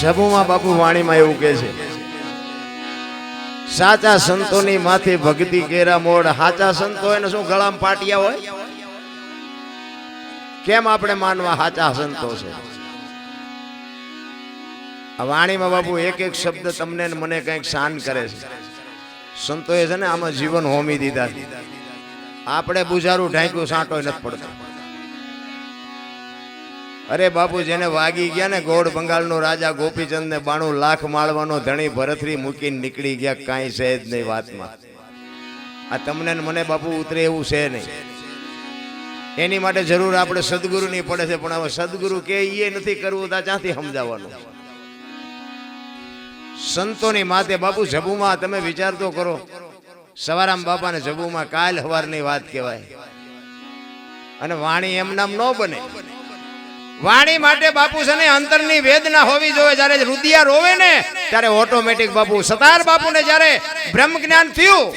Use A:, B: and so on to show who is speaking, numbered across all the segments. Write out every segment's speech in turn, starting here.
A: જબુમાં બાપુ વાણીમાં એવું કહે છે, સાચા સંતોની માથે ભક્તિ કેરા મોડ, સાચા સંતો એને શું ગળામાં પાટિયા હોય? કેમ આપણે માનવા સાચા સંતો છે? વાણીમાં બાપુ એક એક શબ્દ તમને મને કંઈક શાન કરે છે. સંતોએ છે ને આમાં જીવન હોમી દીધા આપણે બુજારું ઢાંક્યું સાંટો નથી પડતો. અરે બાપુ, જેને વાગી ગયા ને ગોળ બંગાળનો રાજા ગોપીચંદ ને બાણું લાખ માળવાનો ધણી ભરતરી મૂકીને નીકળી ગયા, કાંઈ છે જ નહીં વાતમાં. આ તમને ને મને બાપુ ઉતરે એવું છે નહીં. એની માટે જરૂર આપણે સદગુરુની પડે છે, પણ હવે સદગુરુ કે એ નથી કરવું તો ત્યાંથી સમજાવવાનું? સંતોની માતે બાપુ જબુમાં તમે વિચાર તો કરો. સવારામ બાપાને જબુમાં કાલ હવારની વાત કહેવાય. અને વાણી એમ નામ ન બને. વાણી માટે બાપુ છે ને, અંતરની વેદના હોવી જોઈએ. જ્યારે રુદિયા રોવે ને, ત્યારે ઓટોમેટિક બાપુ સતાર બાપુને જ્યારે બ્રહ્મ જ્ઞાન થયું,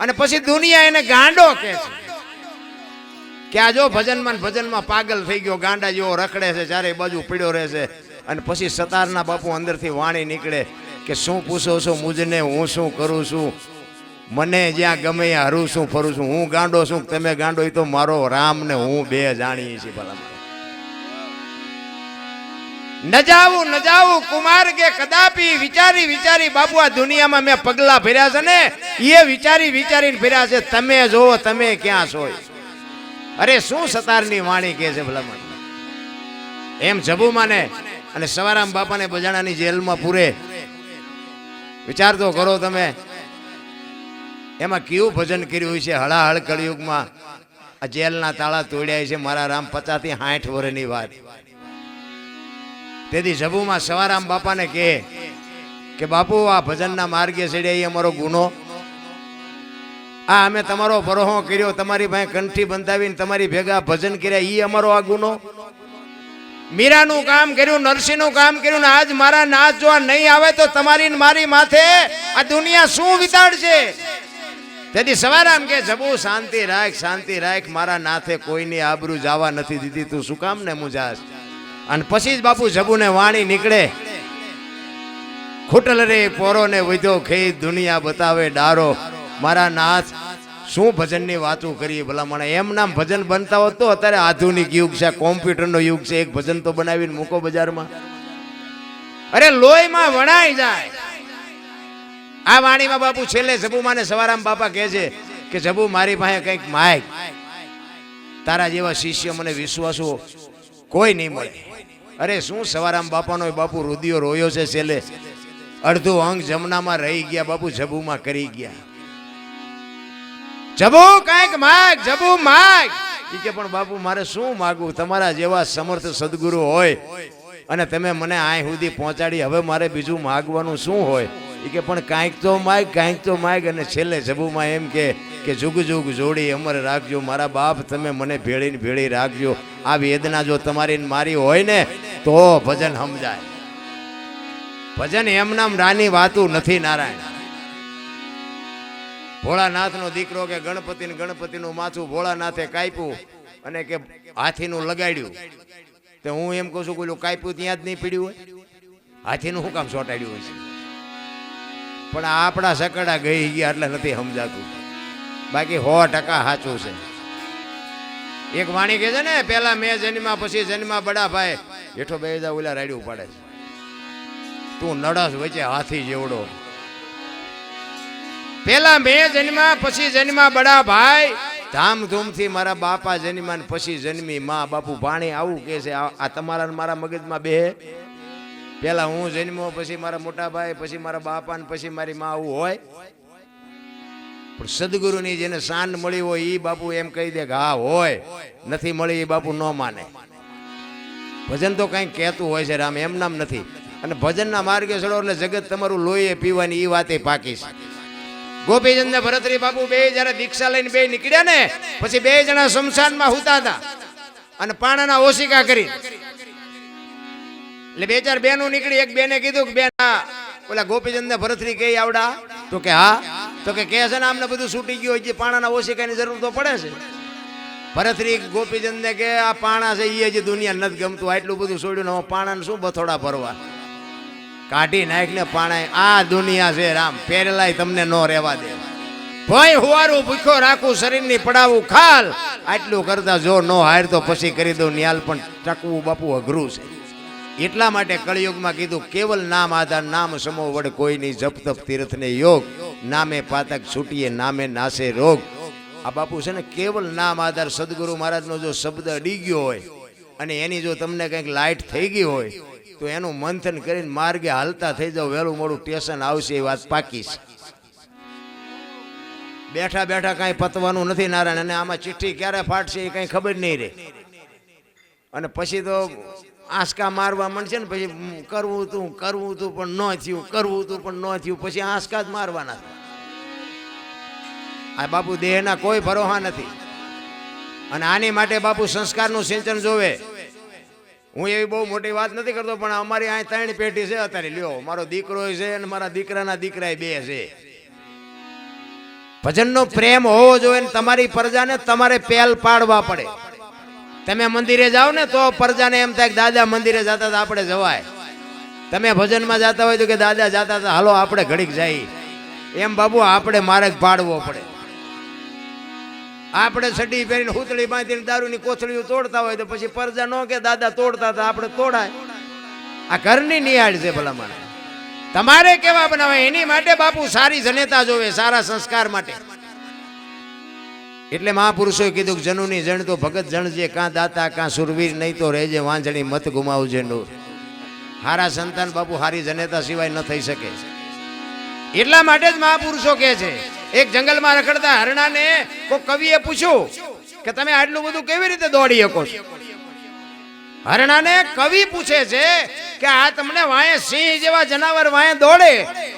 A: અને પછી દુનિયા એને ગાંડો કે છે. કે આ જો ભજનમાં ભજનમાં પાગલ થઈ ગયો, ગાંડા જેવો રખડે છે ચારે બાજુ પીડ્યો રહે છે. અને પછી સતારના બાપુ અંદરથી વાણી નીકળે કે શું પૂછો છો મુજને, હું શું કરું છું? મને જ્યાં ગમે હરું છું, ફરું છું. હું ગાંડો છું, તમે ગાંડો તો મારો રામ ને હું બે જાણીએ છીએ ભલા ન નજાવું, કુમાર કે કદાપી વિચારી વિચારી બાપુ આ દુનિયામાં મેં પગલા ફેર્યા છે ને એ વિચારી, વિચારીને ફેર્યા છે, તમે જોવો તમે ક્યાં છો? અરે, શું સતારની વાણી કે છે ભલામણ? એમ જબુ માને અને સવારામ બાપાને બજાણાની જેલમાં પૂરે. વિચાર તો કરો તમે. એમાં કેવું ભજન કર્યું છે? હળાહળ કળિયુગમાં આ જેલના તાળા તોડ્યા છે મારા રામ પચાસથી સાઠ વર્ષની વાત. તેથી જબુમાં સવારામ બાપાને કહે કે, બાપુ, આ ભજનના માર્ગે ચડ્યા એ અમારો ગુનો. આ અમે તમારો ભરોહો કર્યો, તમારી પાસે કંઠી બંધાવીને તમારી ભેગા ભજન કર્યા એ અમારો આ ગુનો. મીરાનું કામ કર્યું, નરસિંહનું કામ કર્યું ને આજ મારા નાચ જોવા નહીં આવે તો તમારી મારી માથે આ દુનિયા શું વિતાડશે? તેથી સવારામ કે જબુ, શાંતિ રાખ શાંતિ રાખ, મારા નાથે કોઈની આબરૂ જવા નથી દીધી. તું શું કામ ને મુજાસ અને પછી જ બાપુ જગુને વાણી નીકળે. ખૂટલ રે પોરો ને વધ્યો ખઈ દુનિયા બતાવે ડારો. મારા નાથ, શું ભજનની વાતો કરીએ ભલા મને એમ નામ ભજન બનતા હોત તો અત્યારે આધુનિક યુગ છે, કોમ્પ્યુટરનો યુગ છે, એક ભજન તો બનાવીને મૂકો બજારમાં. અરે લોહીમાં વણાઈ જાય. આ વાણીમાં બાપુ છેલ્લે જબુમાને સવારામ બાપા કહે છે કે, જબુ, મારી પાસે કંઈક માય તારા જેવા શિષ્ય મને વિશ્વાસો કોઈ નહીં મળે. અરે શું સવારામ બાપાનો બાપુ રુદિયો રોયો છે છેલ્લે? અડધું અંગ જમનામાં રહી ગયા, બાપુ જબુમાં કરી ગયા. જબુ કંઈક માગ જબુ માગ. કે પણ બાપુ, મારે શું માગવું? તમારા જેવા સમર્થ સદગુરુ હોય અને તમે મને આય સુધી પહોંચાડી, હવે મારે બીજું માગવાનું શું હોય? ઈ કે પણ કાંઈક તો માગ, કાંઈક તો માગ, અને છેલ્લે જબુમાં એમ કે કે જુગ જુગ, જોડી અમર રાખજો. મારા બાપ, તમે મને ભેળીને ભેળી રાખજો. આ વેદના જો તમારી મારી હોય ને, તો ભજન સમજાય. ભજન એમ નામ રાની વાતું નથી નારાયણ. ભોળાનાથનો દીકરો કે ગણપતિ ને ગણપતિનું માથું ભોળાનાથે કાપ્યું અને કે હાથીનું લગાડ્યું. તો હું એમ કહું છું પેલું કાપ્યું ત્યાં જ નહીં પીડ્યું હોય? હાથીનું શું કામ ચોંટાડ્યું હોય છે? પણ આપણા સકડા ગઈ ગયા એટલે નથી સમજાતું. બાકી સો ટકા સાચું છે. એક વાણી કહે છે ને પેલા મેં જન્મા પછી જન્મા બડા ભાઈ. હેઠો બે જા ઓલા રાડ્યું પાડે તું નડસ વચ્ચે હાથી જેવડો. પેલા મેં જન્મા પછી જન્મા બડા ભાઈ. ધામધૂમથી મારા બાપા જન્મા પછી જન્મી. માં બાપુ ભાણી આવું કે છે, આ તમારા મારા મગજમાં બે પેલા હું જન્મો પછી મારા મોટા ભાઈ, પછી મારા બાપા ને પછી મારી મા આવું હોય. પણ સદગુરુની જેને શાન મળી હોય એ બાપુ એમ કહી દે કે હા, હોય. નથી મળી એ બાપુ ન માને. ભજન તો કંઈક કહેતું હોય છે રામ, એમ નામ નથી. અને ભજનના માર્ગે ચડો એટલે જગત તમારું લોહીએ પીવાની એ વાતે પાકી છે. ગોપીચંદ ને ભરતરી બાપુ બે જયારે દીક્ષા લઈને બે નીકળ્યા ને, પછી બે જણા શમશાનમાં હુતા હતા. અને પાણાના ઓશિકા કરી એટલે બે ચાર બેનો નીકળી, એક બેને કીધું કે, બેન ઓલા ગોપીચંદ ભરતરી કે આવડા. તો કે, હા. તો કે કે છે ને, આમને બધું છૂટી ગયું, હજી પાણાના ઓશિકાની જરૂર તો પડે છે. ભરતરી ગોપીચંદ ને કે, આ પાણા છે એ હજી દુનિયા નથી ગમતું, આટલું બધું છોડ્યું ને પાણાને શું બથોડા ભરવા? કાઢી નાખને પાણા આ દુનિયા છે, રામ પહેરેલાય તમને ન રહેવા દે. ભય હુવારું ભૂખ્યો રાખું, શરીરની પડાવું, ખાલ. આટલું કરતા જો નો હાર તો પછી કરી દઉં, નિયાલ પણ ટકવું બાપુ અઘરું છે. એટલા માટે કળિયુગમાં કીધું, કેવલ નામ આધાર, નામ સમો વડ કોઈની જપ તપ તીર્થને યોગ, નામે પાતક છૂટીએ, નામે નાશે રોગ. આ બાપુ છે ને, કેવલ નામ આધાર સદગુરુ મહારાજનો જો શબ્દ અડી ગયો હોય અને એની જો તમને કંઈક લાઇટ થઈ ગઈ હોય, તો એનું મંથન કરીને માર્ગે હાલતા થઈ જાવ વહેલું મોડું ટેશન આવશે એ વાત પાકી છે. બેઠા બેઠા કાંઈ પતવાનું નથી નારાયણ, અને આમાં ચિઠ્ઠી ક્યારે ફાટશે એ કંઈ ખબર નહીં રહે. અને પછી તો આંસકા મારવા માંડશે ને પછી કરવું તું કરવું તું, પણ ન થયું, કરવું તું, પણ ન થયું. પછી આંસકા જ મારવાના આ બાપુ દેહના કોઈ ભરોહા નથી. અને આની માટે બાપુ સંસ્કારનું સિંચન જોવે. હું એવી બહુ મોટી વાત નથી કરતો, પણ અમારી અહીં ત્રણ પેઢી છે અત્યારે. લ્યો, મારો દીકરો છે અને મારા દીકરાના દીકરા બે છે. ભજનનો પ્રેમ હોવો જોઈએ તમારી પ્રજાને તમારે પહેલ પાડવા પડે. તમે મંદિરે જાઓ ને તો પ્રજાને એમ થાય કે દાદા મંદિરે જતા હતા આપણે જવાય. તમે ભજનમાં જતા હોય તો કે દાદા જતા હતા હાલો આપણે ઘડીક જઈએ એમ બાબુ, આપણે માર્ગ પાડવો પડે. આપણે સડી પહેરીને હુતળી બાંધીને દારૂની કોથળીઓ તોડતા હોય તો પછી પરજા ન કે દાદા તોડતા હતા આપણે તોડાય. આ ઘરની નિહાળ છે ભલામણ. તમારે કેવા બનાવે એની માટે બાપુ સારી જનેતા જોવે, સારા સંસ્કાર માટે. એટલે મહાપુરુષોએ કીધું કે જનુની જણ તો ભગત જણજે કાં દાતા, કાં સુરવીર, નહીં તો રહેજે, વાંજણી મત ગુમાવજે નો. હારા સંતાન બાપુ હારી જનેતા સિવાય ન થઈ શકે. એટલા માટે જ મહાપુરુષો કહે છે, એક જંગલમાં રખડતા હરણાને કોઈ કવિએ પૂછ્યું કે તમે આટલું બધું કેવી રીતે દોડી શકો છો? હરણાને કવિ પૂછે છે કે આ તમને વાંહે સિંહ જેવા જનાવર વાંહે દોડે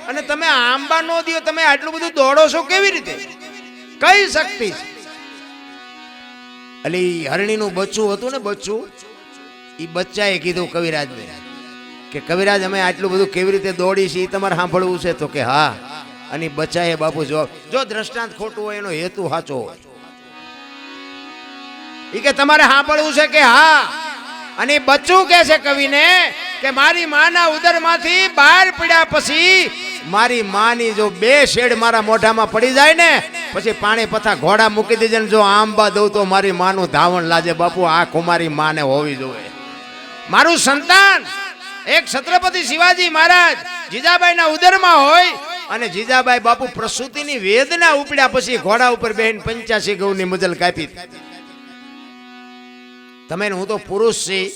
A: અને તમે આંબા નો દિયો, તમે આટલું બધું દોડો છો કેવી રીતે? કઈ શક્તિ છે? અલી હરણીનું બચ્ચું હતું ને બચ્ચું એ બચ્ચાએ કીધું કવિરાજને કે કવિરાજ, અમે આટલું બધું કેવી રીતે દોડી છે એ તમારે સાંભળવું છે? તો કે હા. અને બચ્ચાએ બાપુ જવાબ, જો દ્રષ્ટાંત ખોટું હોય, એનો હેતુ સાચો ઈ કે તમારે સાંભળવું છે કે હા. અને બચ્ચું કે છે કવિને કે મારી માના ઉદરમાંથી બહાર પીડ્યા પછી મારી માની જો બે શેડ મારા મોઢામાં પડી જાય ને, પછી પાણી પથા ઘોડા મૂકી દેજે ને જો આંબા દઉં તો મારી માનું ધાવણ લાજે. બાપુ, આ કુમારી માને હોવી જોઈએ. મારું સંતાન, એક છત્રપતિ શિવાજી મહારાજ જીજાબાઈના ઉદરમાં હોય અને જીજાબાઈ બાપુ પ્રસૂતિની વેદના ઉપડ્યા પછી ઘોડા ઉપર બેહીને પંચ્યાસી ગૌની મજલ કાપી. તમે હું તો પુરુષ છી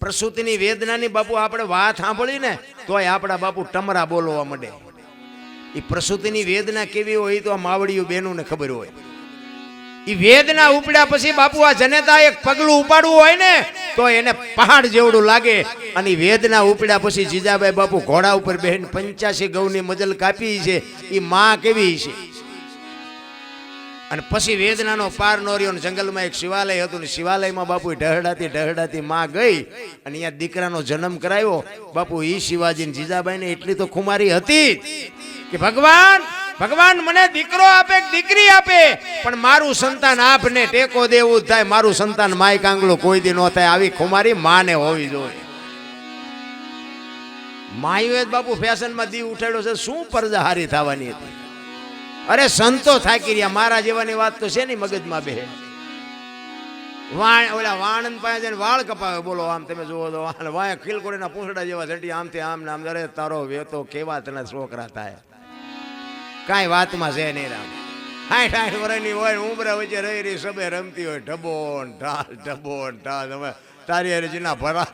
A: પ્રસૂતિની વેદનાની બાપુ આપણે વાત સાંભળી ને તોય આપણા બાપુ ટમરા બોલવા માંડે. એ પ્રસૂતિની વેદના કેવી હોય તો આ માવડીયું બેનું ને ખબર હોય. એ વેદના ઉપડ્યા પછી બાપુ આ જનેતા એક પગલું ઉપાડવું હોય ને, તો એને પહાડ જેવડું લાગે. અને વેદના ઉપડ્યા પછી જીજાબાઈ બાપુ ઘોડા ઉપર બેહીને પંચ્યાસી ગૌની મજલ કાપી છે. એ માં કેવી છે? અને પછી વેદનાનો પાર નો રહ્યો જંગલમાં એક શિવાલય હતું ને શિવાલયમાં બાપુ ઢહડાતી ઢહડાતી માં ગઈ અને અહીંયા દીકરાનો જન્મ કરાવ્યો બાપુ, ઈ શિવાજી ને જીજાબાઈને એટલી તો ખુમારી હતી કે ભગવાન ભગવાન મને દીકરો આપે દીકરી આપે, પણ મારું સંતાન આપને ટેકો દેવું થાય, મારું સંતાન માય કાંગલું કોઈ દી ન થાય, આવી ખુમારી માને હોવી જોઈએ. માયુએ બાપુ ફેશનમાં દી ઉઠાડ્યો છે. શું પરજા હારી થવાની હતી? અરે સંતો થાકી રહ્યા. મારા જેવાની વાત તો છે નહીં મગજમાં બે. વાણ, ઓલા વાણંદ પાસે જઈને વાળ કપાવે. બોલો, આમ તમે જુઓ તો વાળ. વાય ખીલકોડીના પૂંછડા જેવા જટી આમથી આમ નામ અરે, તારો વેતો કેવા તને છોકરા થાય. કાંઈ વાતમાં છે નહીં રામ. હાઠ હાઠ વર્ષની હોય, ઉમરા વચ્ચે રહી રહી સબે રમતી હોય. ઢબો ઢાલ ઢબો ઢાલ. તમે તારી હારે જીના ભરા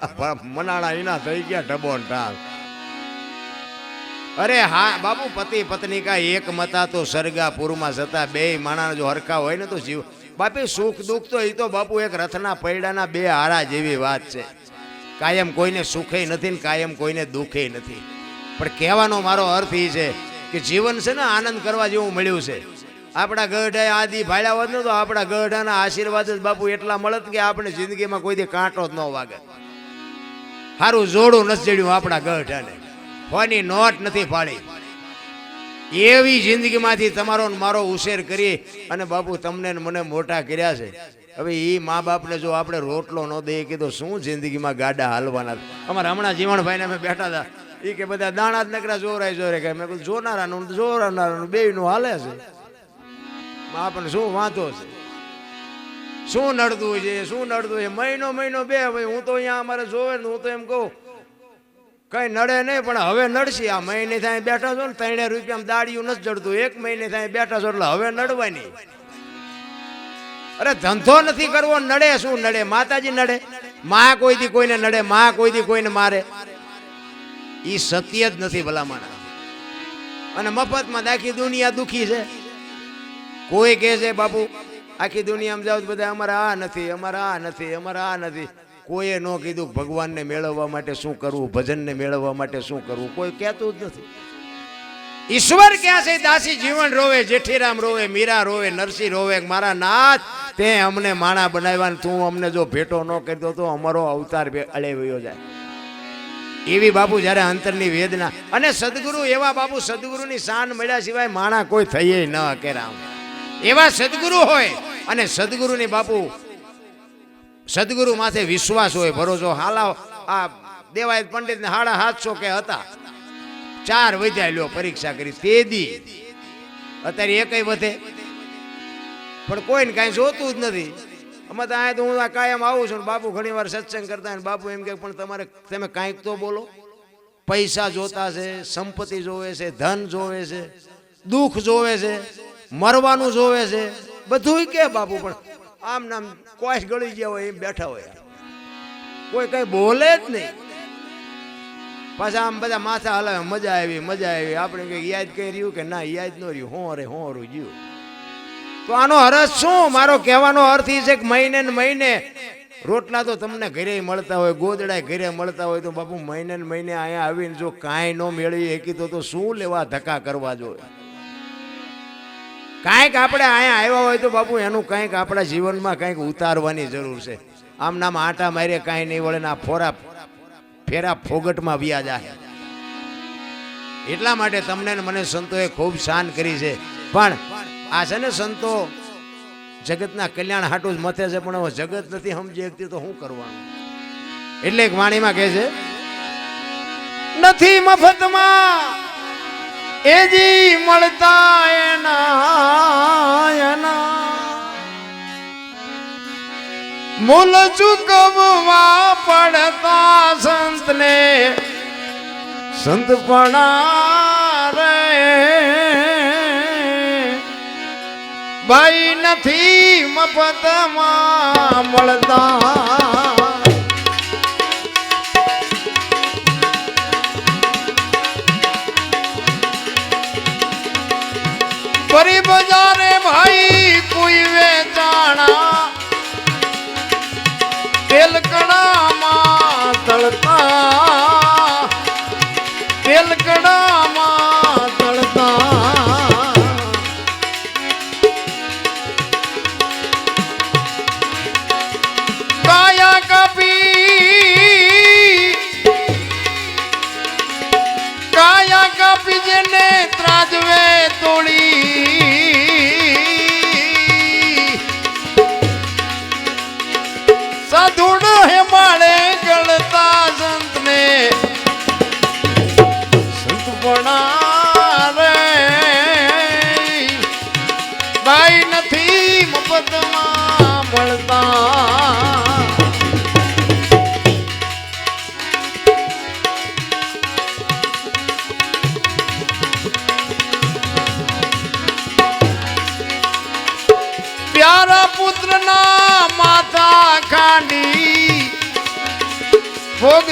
A: મનાળા એના થઈ ગયા, ઢબો ઢાલ. અરે હા, બાપુ, પતિ પત્ની કા એક મતા તો સરગાપુરમાં જતા બે માણા જો હરખા હોય ને તો જીવ. બાપી, સુખ દુઃખ તો એ તો બાપુ એક રથના પૈડાના બે હારા જેવી વાત છે. કાયમ કોઈને સુખે નથી ને કાયમ કોઈને દુઃખે નથી. પણ કહેવાનો મારો અર્થ એ છે કે જીવન છે ને આનંદ કરવા જેવું મળ્યું છે. આપણા ગઢે આદિ ભાડ્યા હોત ને તો આપણા ગઢાના આશીર્વાદ જ બાપુ એટલા મળત કે આપણે જિંદગીમાં કોઈ દી કાંટો જ ન વાગે. સારું જોડું નથી જડ્યું આપણા ગઢાને. ફોની નોટ નથી પાડી? એવી જિંદગીમાંથી તમારો મારો ઉછેર કરી અને બાપુ તમને મને મોટા કર્યા છે. હવે એ મા બાપને જો આપણે રોટલો ન દઈએ કીધો શું જિંદગીમાં ગાડા હાલવાના અમારા હમણાં જીવણભાઈને અમે બેઠા હતા. એ કે બધા દાણા જ નકરા જોરાય જોરે કે મેં કીધું જોનારાનું જોરાનારાનું બેયનું હાલે છે. આપણને શું વાંધો છે? શું નડતું છે? શું નડતું છે? મહિનો મહિનો બે ભાઈ હું તો અહીંયા અમારે જોવે હું તો એમ કહું કઈ નડે નહીં, પણ હવે નડશે. આ મહિને થાય બેઠા છો ને ત્રણે રૂપિયામાં દાડિયું નથી જડતું. એક મહિને થાય બેઠા છો એટલે હવે નડવાની. અરે ધંધો નથી કરવો, નડે શું નડે? માતાજી નડે. માં કોઈથી કોઈને નડે, માં કોઈથી કોઈને મારે. ઈ સત્ય જ નથી ભલામણ. અને મફતમાં આખી દુનિયા દુખી છે. કોઈ કહે છે, બાપુ, આખી દુનિયામાં જાઓ બધા અમારે આ નથી, અમારે આ નથી, અમારે આ નથી. કોઈએ ન કીધું ભગવાનને મેળવવા માટે શું કરવું, ભજનને મેળવવા માટે શું કરવું, કોઈ કહેતું જ નથી. ઈશ્વર ક્યાં છે? દાસી જીવન રોવે, જેઠીરામ રોવે, મીરા રોવે, નરસિંહ રોવે, મારા નાથ, તે અમને માણા બનાવ્યા તું અમને જો ભેટો ન કરતો તો અમારો અવતાર અળેવ્યો અળે જાય. એવી બાપુ જ્યારે અંતરની વેદના, અને સદગુરુ, એવા બાપુ સદગુરુની શાન મળ્યા સિવાય માણા કોઈ થઈએ ન, કે રામ. એવા સદગુરુ હોય, અને સદગુરુની બાપુ સદગુરુ માથે વિશ્વાસ હોય, ભરોસો. હાલા આ દેવાય પંડિતને સાડા સાતસો કે હતા. ચાર વધ્યા લ્યો, પરીક્ષા કરી. તે દી. અત્યારે એકય વધે. પણ કોઈને કાંઈ જોતું જ નથી. અમે તો અહીંયા તો હું કાયમ આવું છું બાપુ ઘણી વાર સત્સંગ કરતા બાપુ એમ કે, પણ તમારે, તમે કાંઈક તો બોલો. પૈસા જોતા છે, સંપત્તિ જોવે છે, ધન જોવે છે, દુઃખ જોવે છે, મરવાનું જોવે છે. બધુંય કે બાપુ, પણ આમ નામ કોશ ગળી ગયા હોય એમ બેઠા હોય કોઈ કઈ બોલે જ નહીં. પાછા આમ બધા માથા હલાવે, મજા આવી મજા આવી. આપણે કંઈક યાદ કરી રહ્યું કે ના, યાદ ન રહ્યું. હોં રે હોં રૂ જ્યું તો આનો હરસ શું? મારો કહેવાનો અર્થ એ છે કે મહિને ને મહિને રોટલા તો તમને ઘરે મળતા હોય, ગોદડા ઘરે મળતા હોય, તો બાપુ મહિને ને મહિને અહીંયા આવીને જો કાંઈ ન મેળવી શકી તો તો શું લેવા ધક્કા કરવા જોઈએ? કાંઈક આપણે અહીંયા આવ્યા હોય તો બાપુ, એનું કંઈક આપણા જીવનમાં કંઈક ઉતારવાની જરૂર છે. આમ નામ આટા મારે કાંઈ નહીં વળે ના ફોરા ફેરા ફોગટમાં વ્યાજ આહે એટલા માટે તમને ને મને સંતોએ ખૂબ શાન કરી છે. પણ આ છે ને સંતો જગતના કલ્યાણ હાટું જ મથે છે, પણ હવે જગત નથી સમજી શકતી તો શું કરવાનું? એટલે એક વાણીમાં કહે છે, નથી મફતમાં એજી મળતા એના મૂલ ચૂકવવા પડતા સંતને સંતપણા રે. ભાઈ નથી મફતમાં મળતા. ફરી બજારે ભાઈ કોઈ વેચાણા. તેલ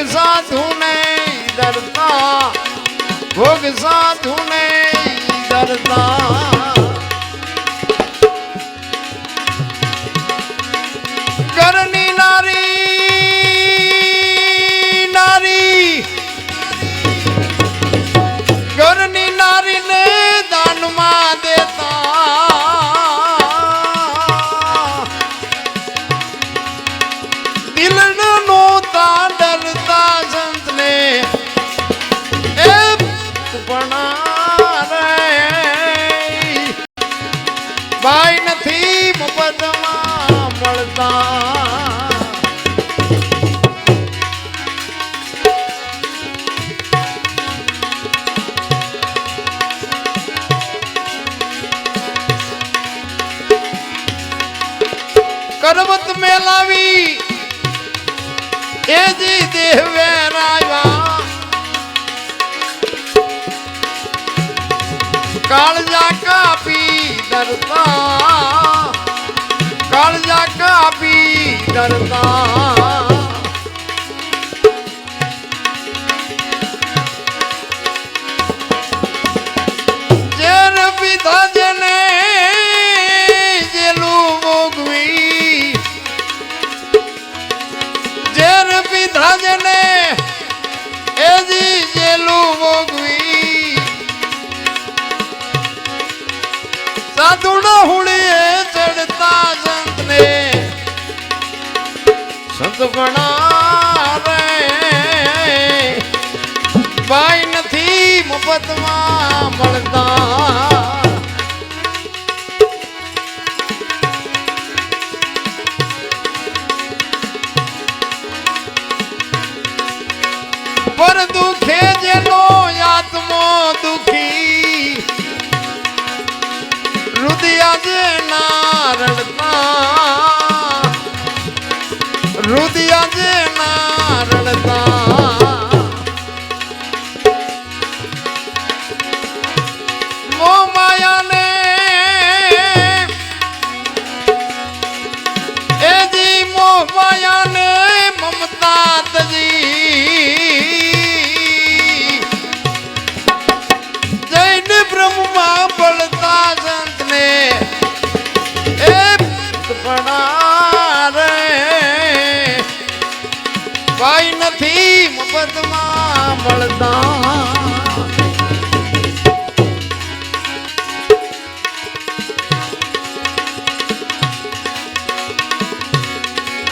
A: ભોગ સાધુને ડરતા ભોગ સાધુને ડરતા Bye. મળતા.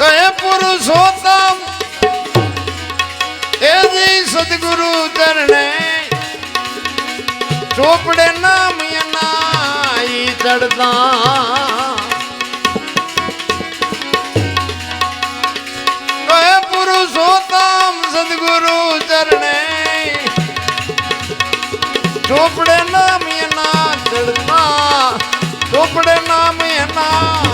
A: કહે પુરુષોત્તમ એ સદગુરુ ચરણે ચોપડે નામ નાઈ ચડતા. પુરુષોત્તમ સદગુરુ ચરણે ચોપડે ના મેના ચડતા ચોપડે ના મેના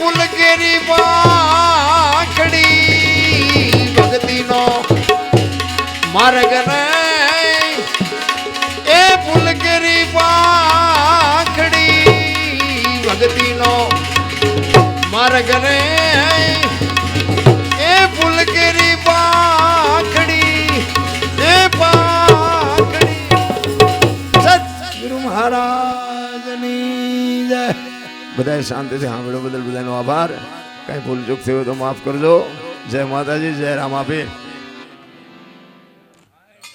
A: પુલગેરી
B: બા
A: બધાએ શાંતિથી સાંભળ્યો, બદલ બધાનો આભાર. કાંઈ ભૂલ ચૂક થયો તો માફ કરજો. જય માતાજી, જય રામ આપી